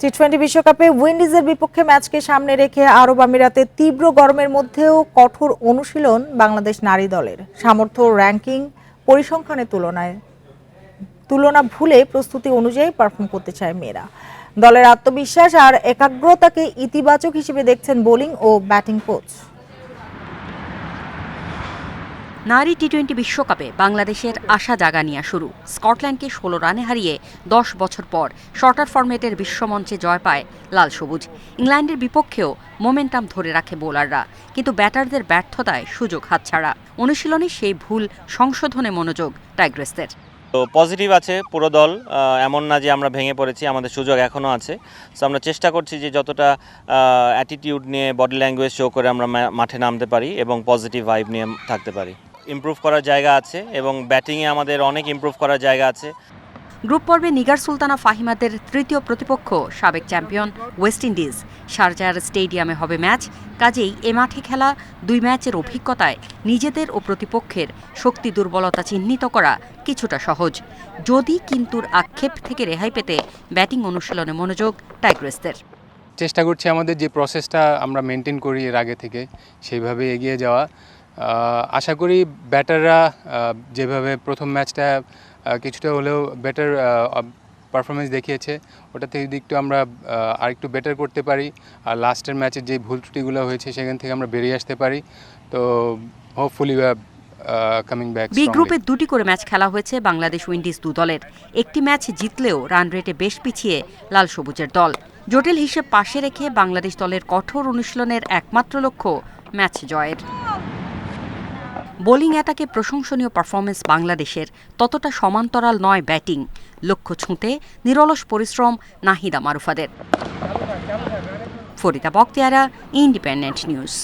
T twenty বিশ্বকাপে উইন্ডিজের বিপক্ষে ম্যাচকে সামনে রেখে আরব আমিরাতে তীব্র গরমের মধ্যেও কঠোর অনুশীলন বাংলাদেশ নারী দলের। সামর্থ্য র্যাঙ্কিং পরিসংখ্যানের তুলনায় তুলনা ভুলে প্রস্তুতি অনুযায়ী পারফর্ম করতে চায় মেয়েরা। দলের আত্মবিশ্বাস আর একাগ্রতাকে ইতিবাচক হিসেবে দেখছেন বোলিং ও ব্যাটিং কোচ। নারী টি টোয়েন্টি বিশ্বকাপে বাংলাদেশের আশা জাগানিয়া শুরু। স্কটল্যান্ডকে ষোলো রানে হারিয়ে দশ বছর পর শর্টার ফরম্যাটের বিশ্বমঞ্চে জয় পায় লাল সবুজ। ইংল্যান্ডের বিপক্ষেও মোমেন্টাম ধরে রাখে বোলাররা, কিন্তু ব্যাটারদের ব্যর্থতায় সুযোগ হাতছাড়া। অনুশীলনে সেই ভুল সংশোধনে মনোযোগ টাইগ্রেসদের। তো পজিটিভ আছে পুরো দল এমন না যে আমরা ভেঙে পড়েছি, আমাদের সুযোগ এখনও আছে। সো আমরা চেষ্টা করছি যে যতটা অ্যাটিটিউড নিয়ে বডি ল্যাঙ্গুয়েজ শো করে আমরা মাঠে নামতে পারি এবং পজিটিভ ভাইব নিয়ে থাকতে পারি। ইমপ্রুভ করার জায়গা আছে এবং ব্যাটিংয়ে আমাদের অনেক ইমপ্রুভ করার জায়গা আছে। গ্রুপ পর্বে নিগার সুলতানা ফাহিমাদের তৃতীয় প্রতিপক্ষ সাবেক চ্যাম্পিয়ন ওয়েস্ট ইন্ডিজ শারজার স্টেডিয়ামে হবে ম্যাচ কাজেই এ মাঠে খেলা দুই ম্যাচের অভিজ্ঞতায় নিজেদের ও প্রতিপক্ষের শক্তি দুর্বলতা চিহ্নিত করা কিছুটা সহজ। যদি কিন্তুর আক্ষেপ থেকে রেহাই পেতে ব্যাটিং অনুশীলনে মনোযোগ টাইগ্রেসদের। চেষ্টা করছি আমাদের যে প্রসেসটা আমরা মেনটেন করি এর আগে থেকে সেইভাবে এগিয়ে যাওয়া। আশা করি ব্যাটাররা যেভাবে প্রথম ম্যাচটা কিছুটা হলেও বেটার পারফরমেন্স দেখিয়েছে ওটা থেকে যদি একটু আমরা আরেকটু বেটার করতে পারি আর লাস্টের ম্যাচের যে ভুল ত্রুটিগুলো হয়েছে সেখান থেকে আমরা বেরিয়ে আসতে পারি তো হোপফুলি কামিং ব্যাক বি গ্রুপে দুটি করে ম্যাচ খেলা হয়েছে বাংলাদেশ উইন্ডিজ দু দলের। একটি ম্যাচ জিতলেও রান রেটে বেশ পিছিয়ে লাল সবুজের দল। জটিল হিসেব পাশে রেখে বাংলাদেশ দলের কঠোর অনুশীলনের একমাত্র লক্ষ্য ম্যাচ জয়ের। বোলিং অ্যাটাকে প্রশংসনীয় পারফরমেন্স বাংলাদেশের ততটা সমান্তরাল নয় ব্যাটিং। লক্ষ্য ছুঁতে নিরলস পরিশ্রম নাহিদা মারুফাদের ফরিদা বক্তিয়ারা ইন্ডিপেন্ডেন্ট নিউজ।